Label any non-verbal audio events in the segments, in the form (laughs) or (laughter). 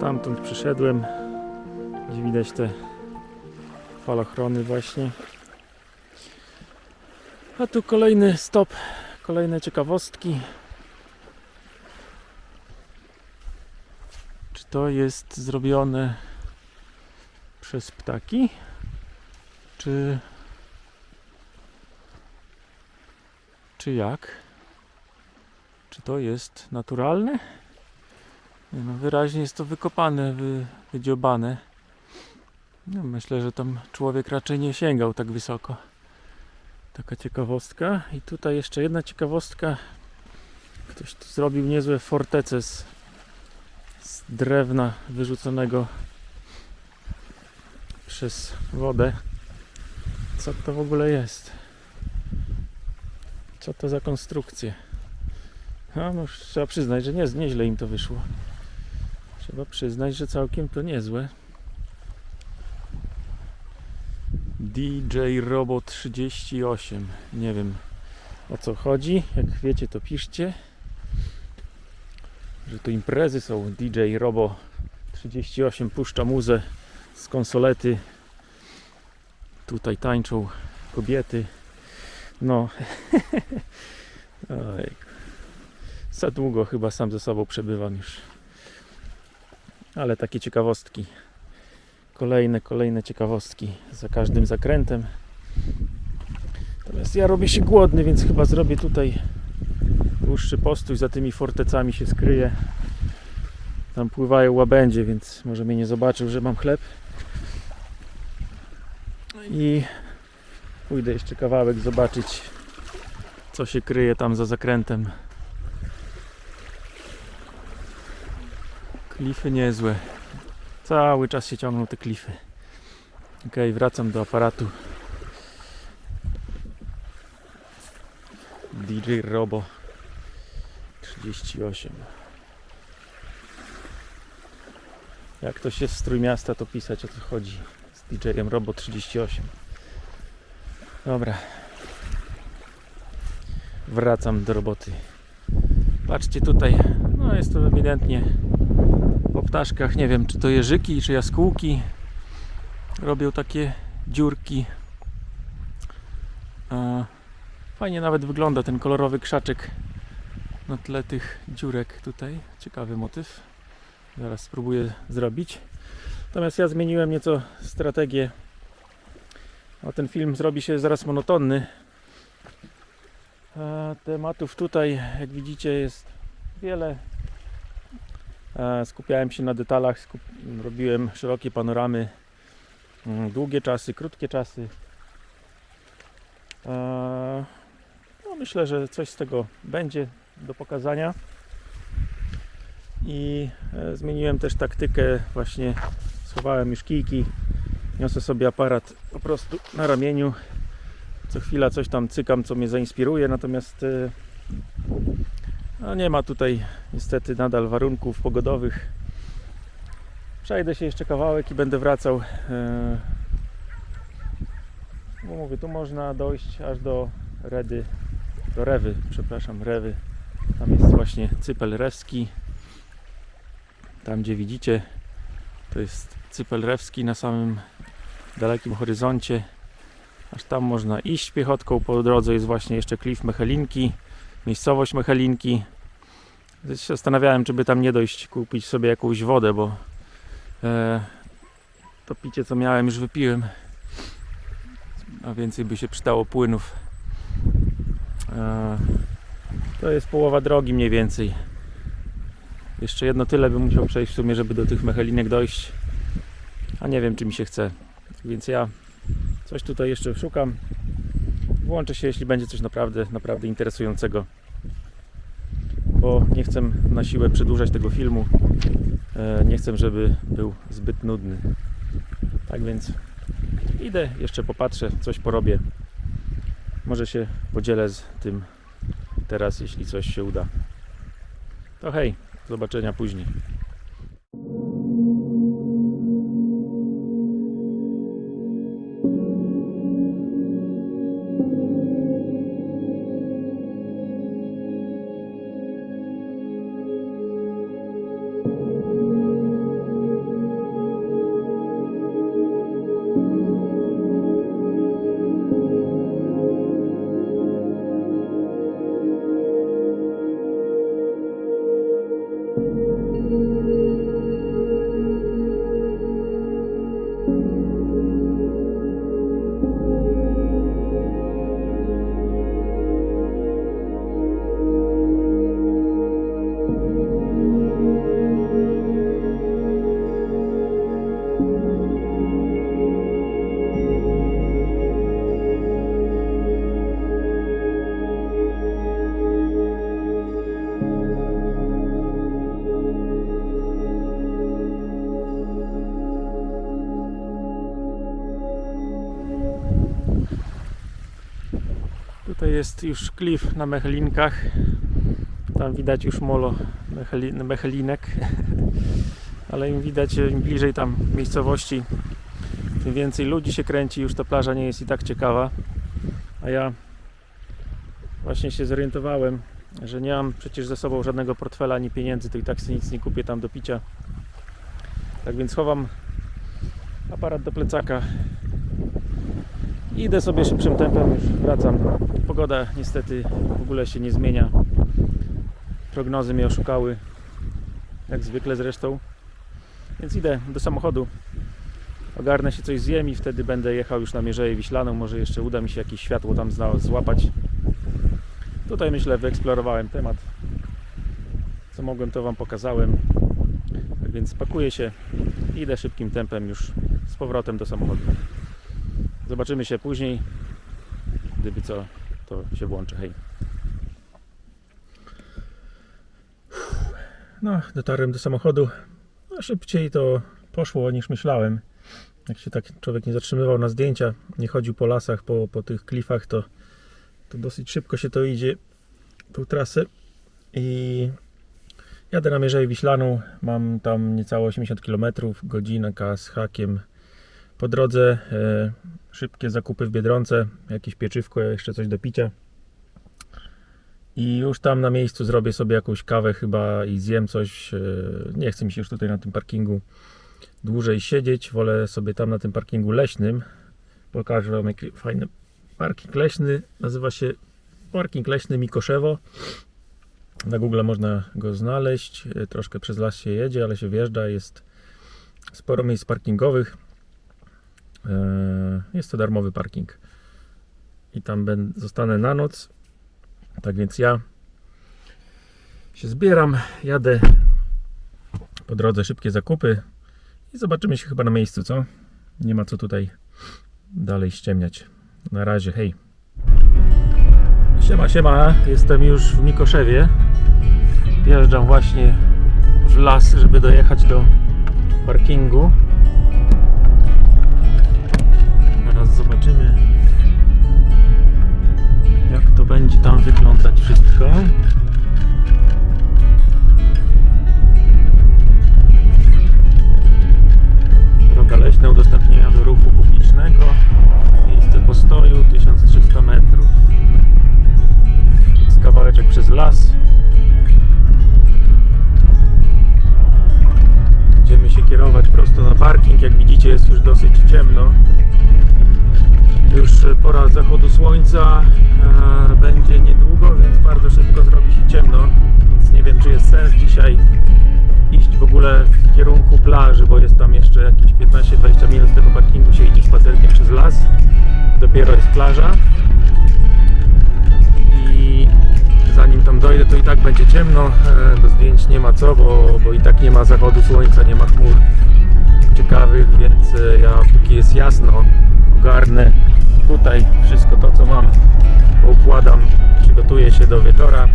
Stamtąd przyszedłem, gdzie widać te falochrony właśnie. A tu kolejny stop, kolejne ciekawostki. Czy to jest zrobione przez ptaki? Czy czy jak? Czy to jest naturalne? Nie no, wyraźnie jest to wykopane, wy, wydziobane. No, myślę, że tam człowiek raczej nie sięgał tak wysoko. Taka ciekawostka. I tutaj jeszcze jedna ciekawostka. Ktoś tu zrobił niezłe fortece z, z drewna wyrzuconego przez wodę. Co to w ogóle jest? Co to za konstrukcje? No, no trzeba przyznać, że nie, nieźle im to wyszło. Trzeba przyznać, że całkiem to niezłe. DJ Robo 38. Nie wiem o co chodzi. Jak wiecie, to piszcie. Że to imprezy są. DJ Robo 38 puszcza muzę z konsolety. Tutaj tańczą kobiety. No. (laughs) Za długo chyba sam ze sobą przebywam już. Ale takie ciekawostki. Kolejne, kolejne ciekawostki za każdym zakrętem. Natomiast ja robię się głodny, więc chyba zrobię tutaj dłuższy postój. Za tymi fortecami się skryję. Tam pływają łabędzie, więc może mnie nie zobaczył, że mam chleb. I pójdę jeszcze kawałek zobaczyć, co się kryje tam za zakrętem. Klify niezłe. Cały czas się ciągną te klify. Ok, wracam do aparatu. DJ Robo 38. Jak ktoś jest z Trójmiasta, to pisać o co chodzi z DJ-em Robo 38. Dobra. Wracam do roboty. Patrzcie tutaj, no jest to ewidentnie ptaszkach, nie wiem czy to jeżyki, czy jaskółki robią takie dziurki. A, Fajnie nawet wygląda ten kolorowy krzaczek na tle tych dziurek tutaj. Ciekawy motyw. Zaraz spróbuję zrobić. Natomiast ja zmieniłem nieco strategię. A ten film zrobi się zaraz monotonny. A tematów tutaj, jak widzicie, jest wiele. E, Skupiałem się na detalach, robiłem szerokie panoramy, mm, długie czasy, krótkie czasy. E, No, myślę, że coś z tego będzie do pokazania. I e, zmieniłem też taktykę, właśnie schowałem już kijki, niosę sobie aparat po prostu na ramieniu. Co chwila coś tam cykam, co mnie zainspiruje, natomiast no nie ma tutaj niestety nadal warunków pogodowych. Przejdę się jeszcze kawałek i będę wracał. e, Bo mówię, tu można dojść aż do Redy, do Rewy, przepraszam, Rewy. Tam jest właśnie Cypel Rewski. Tam gdzie widzicie, to jest Cypel Rewski na samym dalekim horyzoncie. Aż tam można iść piechotką. Po drodze jest właśnie jeszcze klif Mechelinki, miejscowość Mechelinki. Zastanawiałem, czy by tam nie dojść kupić sobie jakąś wodę, bo e, to picie co miałem już wypiłem. A więcej by się przydało płynów. E, to jest połowa drogi mniej więcej. Jeszcze jedno tyle bym musiał przejść w sumie, żeby do tych mechelinek dojść. A nie wiem, czy mi się chce. Więc ja coś tutaj jeszcze szukam. Włączę się, jeśli będzie coś naprawdę, naprawdę interesującego. Bo nie chcę na siłę przedłużać tego filmu. E, Nie chcę, żeby był zbyt nudny. Tak więc idę, jeszcze popatrzę, coś porobię. Może się podzielę z tym teraz, jeśli coś się uda. To hej, do zobaczenia później. Już klif na Mechelinkach. Tam widać już molo mecheli, Mechelinek. (laughs) Ale im widać, im bliżej tam miejscowości, tym więcej ludzi się kręci. Już ta plaża nie jest i tak ciekawa. A ja właśnie się zorientowałem, że nie mam przecież ze sobą żadnego portfela ani pieniędzy, to i tak sobie nic nie kupię tam do picia. Tak więc chowam aparat do plecaka Idę sobie szybszym tempem, już wracam. Pogoda niestety w ogóle się nie zmienia. Prognozy mnie oszukały, jak zwykle zresztą. Więc idę do samochodu. Ogarnę się coś zjem wtedy będę jechał już na Mierzeję Wiślaną. Może jeszcze uda mi się jakieś światło tam złapać. Tutaj myślę wyeksplorowałem temat. Co mogłem to Wam pokazałem. Tak więc pakuję się idę szybkim tempem już z powrotem do samochodu. Zobaczymy się później. Gdyby co, to się włączę. Hej. No, dotarłem do samochodu. No, szybciej to poszło niż myślałem. Jak się tak człowiek nie zatrzymywał na zdjęcia, nie chodził po lasach, po, po tych klifach, to, to dosyć szybko się to idzie tą trasę. I jadę na Mierzeję Wiślaną. Mam tam niecałe 80 km, godzinka z hakiem po drodze e, szybkie zakupy w Biedronce, jakieś pieczywko, jeszcze coś do picia. I już tam na miejscu zrobię sobie jakąś kawę chyba i zjem coś. E, nie chce mi się już tutaj na tym parkingu dłużej siedzieć. Wolę sobie tam na tym parkingu leśnym. Pokażę Wam jaki fajny parking leśny. Nazywa się Parking Leśny Mikoszewo. Na Google można go znaleźć. E, Troszkę przez las się jedzie, ale się wjeżdża. Jest sporo miejsc parkingowych. E, Jest to darmowy parking. I tam ben- zostanę na noc. Tak więc ja się zbieram, jadę po drodze szybkie zakupy i zobaczymy się chyba na miejscu, co? Nie ma co tutaj dalej ściemniać. Na razie, hej. Siema, siema, jestem już w Mikoszewie. Wjeżdżam właśnie w las, żeby dojechać do parkingu. Zobaczymy, jak to będzie tam wyglądać wszystko. Droga leśna udostępnienia do ruchu publicznego. Miejsce postoju 1300 metrów. Z przez las. Będziemy się kierować prosto na parking. Jak widzicie jest już dosyć ciemno. Słońca e, będzie niedługo, więc bardzo szybko zrobi się ciemno. Więc nie wiem, czy jest sens dzisiaj iść w ogóle w kierunku plaży, bo jest tam jeszcze jakieś 15-20 minut z tego parkingu się idzie spacerkiem przez las. Dopiero jest plaża. I zanim tam dojdę, to i tak będzie ciemno. E, Do zdjęć nie ma co, bo, bo i tak nie ma zachodu słońca, nie ma chmur ciekawych, więc e, ja póki jest jasno, ogarnę tutaj wszystko to, co mam, układam, przygotuję się do wieczora,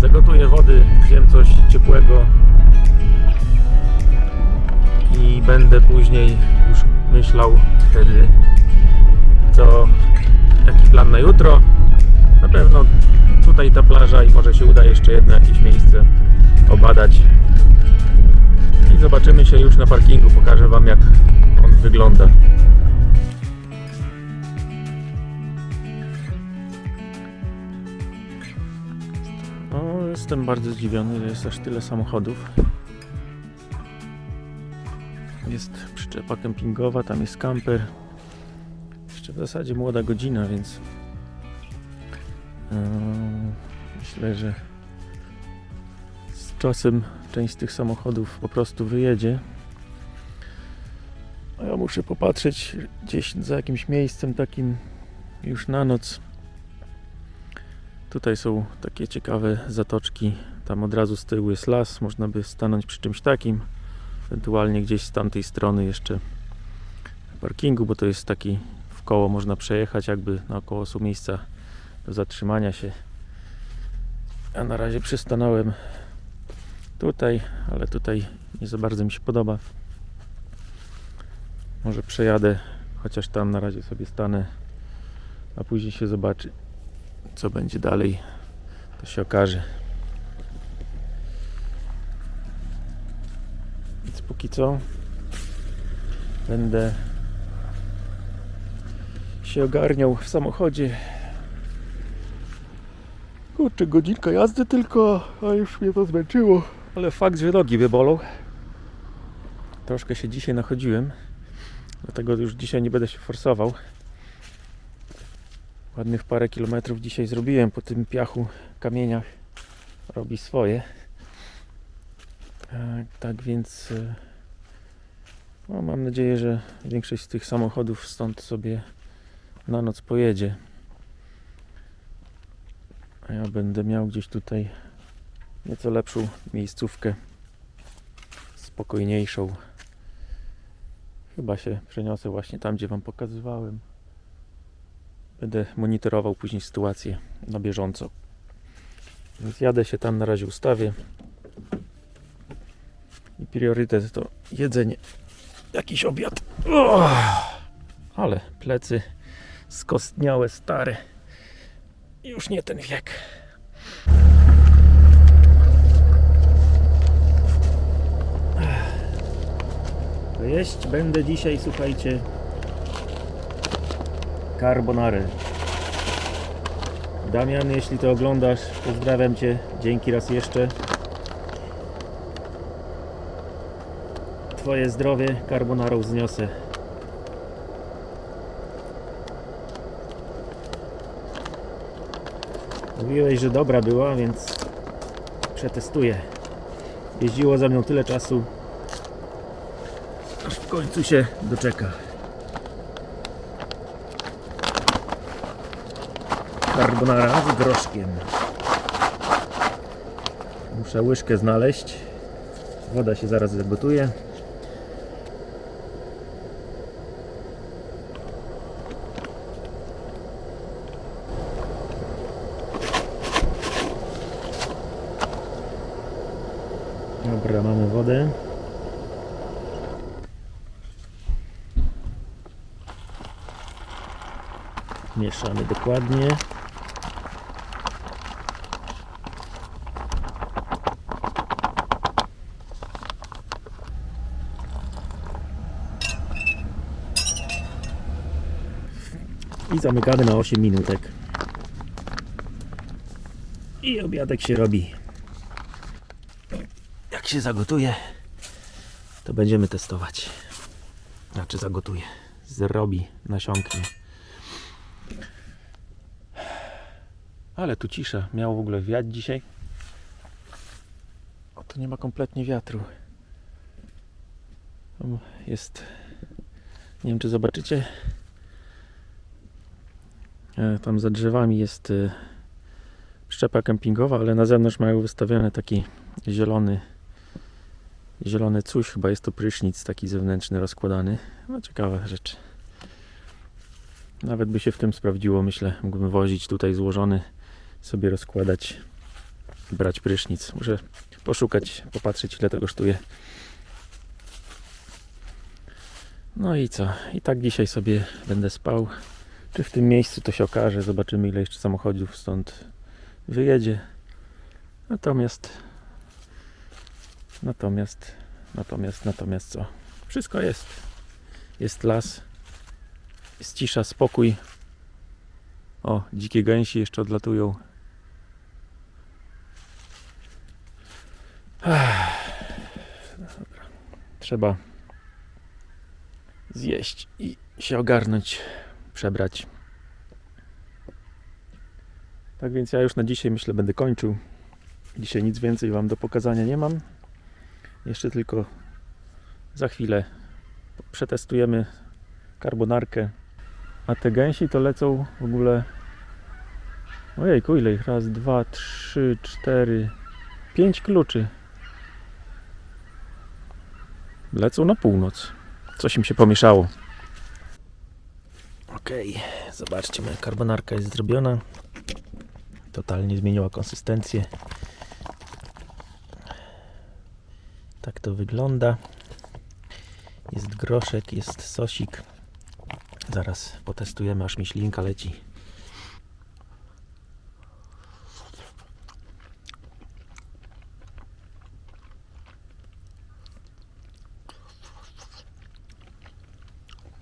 zagotuję wody, zjem coś ciepłego i będę później już myślał wtedy, co, jaki plan na jutro. Na pewno tutaj ta plaża i może się uda jeszcze jedno jakieś miejsce obadać. I zobaczymy się już na parkingu. Pokażę Wam jak on wygląda. Jestem bardzo zdziwiony, że jest aż tyle samochodów. Jest przyczepa kempingowa, tam jest kamper. Jeszcze w zasadzie młoda godzina, więc Eee, Myślę, że z czasem część z tych samochodów po prostu wyjedzie. A ja muszę popatrzeć gdzieś za jakimś miejscem takim już na noc. Tutaj są takie ciekawe zatoczki. Tam od razu z tyłu jest las, można by stanąć przy czymś takim. Ewentualnie gdzieś z tamtej strony jeszcze parkingu, bo to jest taki w koło można przejechać, jakby naokoło są miejsca do zatrzymania się. Ja na razie przystanąłem tutaj, ale tutaj nie za bardzo mi się podoba. Może przejadę, chociaż tam na razie sobie stanę, a później się zobaczy, co będzie dalej. To się okaże. Więc póki co będę się ogarniał w samochodzie Kurczę, godzinka jazdy tylko, a już mnie to zmęczyło. Ale fakt, że nogi wybolą. Troszkę się dzisiaj nachodziłem, dlatego już dzisiaj nie będę się forsował. Ładnych parę kilometrów dzisiaj zrobiłem po tym piachu, kamieniach. Robi swoje. Tak, tak więc e, no, mam nadzieję, że większość z tych samochodów stąd sobie na noc pojedzie. A ja będę miał gdzieś tutaj nieco lepszą miejscówkę, spokojniejszą. Chyba się przeniosę właśnie tam, gdzie Wam pokazywałem. Będę monitorował później sytuację na bieżąco. Więc jadę się tam na razie ustawię. I priorytet to jedzenie. Jakiś obiad. Ale plecy skostniałe, stare. Już nie ten wiek. Jeść będę dzisiaj, słuchajcie, carbonary. Damian, jeśli to oglądasz, pozdrawiam Cię. Dzięki raz jeszcze. Twoje zdrowie carbonarą zniosę. Mówiłeś, że dobra była, więc przetestuję. Jeździło za mną tyle czasu, aż w końcu się doczeka. Carbonara z groszkiem. Muszę łyżkę znaleźć. Woda się zaraz zagotuje. Dobra, mamy wodę. Mieszamy dokładnie. Zamykamy na 8 minutek. I obiadek się robi. Jak się zagotuje, to będziemy testować. Znaczy zagotuje. Zrobi, nasiąknie. Ale tu cisza. Miało w ogóle wiać dzisiaj. O, tu nie ma kompletnie wiatru. Jest. Nie wiem, czy zobaczycie. E, Tam za drzewami jest e, szczepa kempingowa, ale na zewnątrz mają wystawiony taki zielony zielony coś, chyba jest to prysznic taki zewnętrzny rozkładany. No ciekawa rzecz. Nawet by się w tym sprawdziło, myślę. Mógłbym wozić tutaj złożony, sobie rozkładać, brać prysznic. Muszę poszukać, popatrzeć ile to kosztuje. No i co? I tak dzisiaj sobie będę spał. Czy w tym miejscu to się okaże, zobaczymy ile jeszcze samochodów stąd wyjedzie. Natomiast Natomiast, natomiast, natomiast co? Wszystko jest. Jest las, jest cisza, spokój. O, dzikie gęsi jeszcze odlatują. Dobra. Trzeba zjeść i się ogarnąć, przebrać. Tak więc ja już na dzisiaj myślę będę kończył. Dzisiaj nic więcej Wam do pokazania nie mam. Jeszcze tylko za chwilę przetestujemy karbonarkę. A te gęsi to lecą w ogóle. Ojejku, ile ich? Raz, dwa, trzy, cztery, pięć kluczy. Lecą na północ. Coś im się pomieszało. Okej, zobaczcie, moja karbonarka jest zrobiona. Totalnie zmieniła konsystencję. Tak to wygląda. Jest groszek, jest sosik. Zaraz potestujemy, aż mi ślinka leci.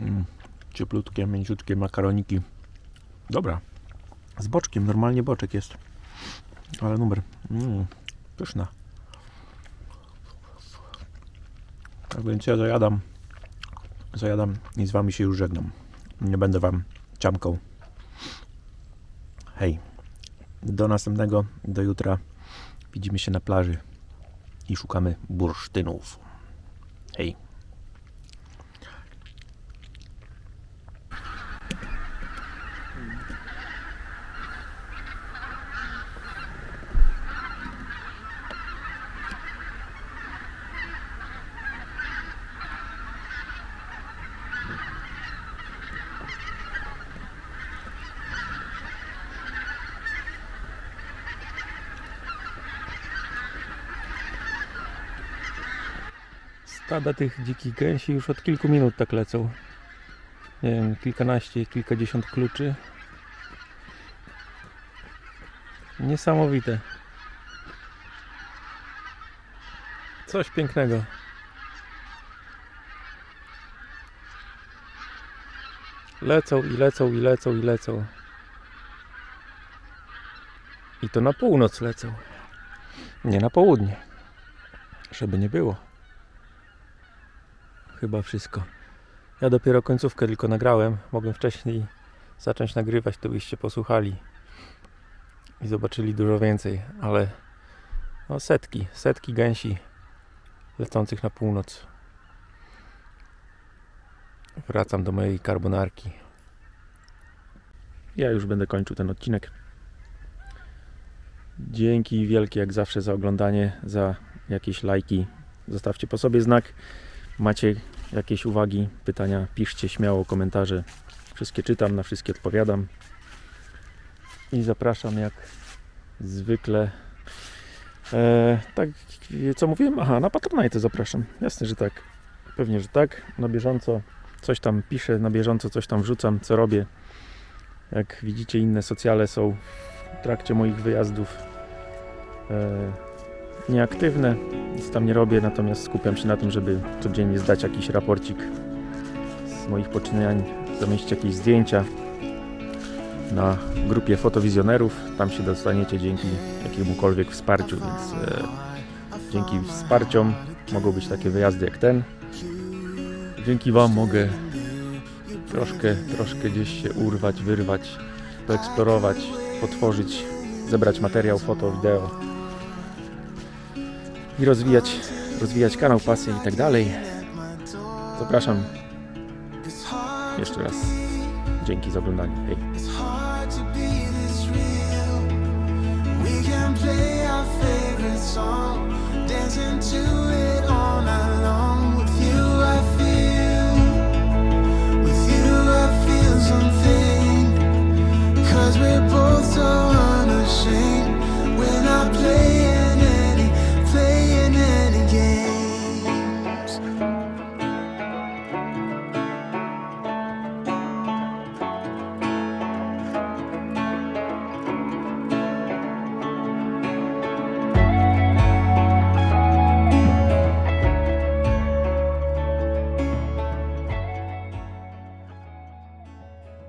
Mm, cieplutkie, mięciutkie makaroniki. Dobra. Z boczkiem, normalnie boczek jest. Ale numer. Mm, pyszna. Tak więc ja zajadam. Zajadam i z wami się już żegnam. Nie będę wam ciamkał. Hej. Do następnego, do jutra. Widzimy się na plaży i szukamy bursztynów. Hej. Stada tych dzikich gęsi już od kilku minut tak lecą. Nie wiem, kilkanaście, kilkadziesiąt kluczy. Niesamowite. Coś pięknego. Lecą i lecą i lecą i lecą. I to na północ lecą. Nie na południe. Żeby nie było chyba wszystko. Ja dopiero końcówkę tylko nagrałem. Mogłem wcześniej zacząć nagrywać, to byście posłuchali i zobaczyli dużo więcej, ale no setki, setki gęsi lecących na północ. Wracam do mojej karbonarki. Ja już będę kończył ten odcinek. Dzięki wielkie jak zawsze za oglądanie, za jakieś lajki. Zostawcie po sobie znak. Macie jakieś uwagi, pytania, piszcie śmiało komentarze. Wszystkie czytam, na wszystkie odpowiadam. I zapraszam jak zwykle. E, tak, co mówiłem? Aha, na Patronite zapraszam. Jasne, że tak. Pewnie, że tak. Na bieżąco coś tam piszę, na bieżąco coś tam wrzucam, co robię. Jak widzicie, inne socjale są w trakcie moich wyjazdów. E, nieaktywne, nic tam nie robię, natomiast skupiam się na tym, żeby codziennie zdać jakiś raporcik z moich poczynań, zamieścić jakieś zdjęcia na grupie fotowizjonerów. Tam się dostaniecie dzięki jakiemukolwiek wsparciu, więc e, dzięki wsparciom mogą być takie wyjazdy jak ten. dzięki Wam mogę troszkę, troszkę gdzieś się urwać, wyrwać, poeksplorować, potworzyć, zebrać materiał foto, wideo i rozwijać, rozwijać kanał, pasję i tak dalej. Zapraszam jeszcze raz. Dzięki za oglądanie. Hej.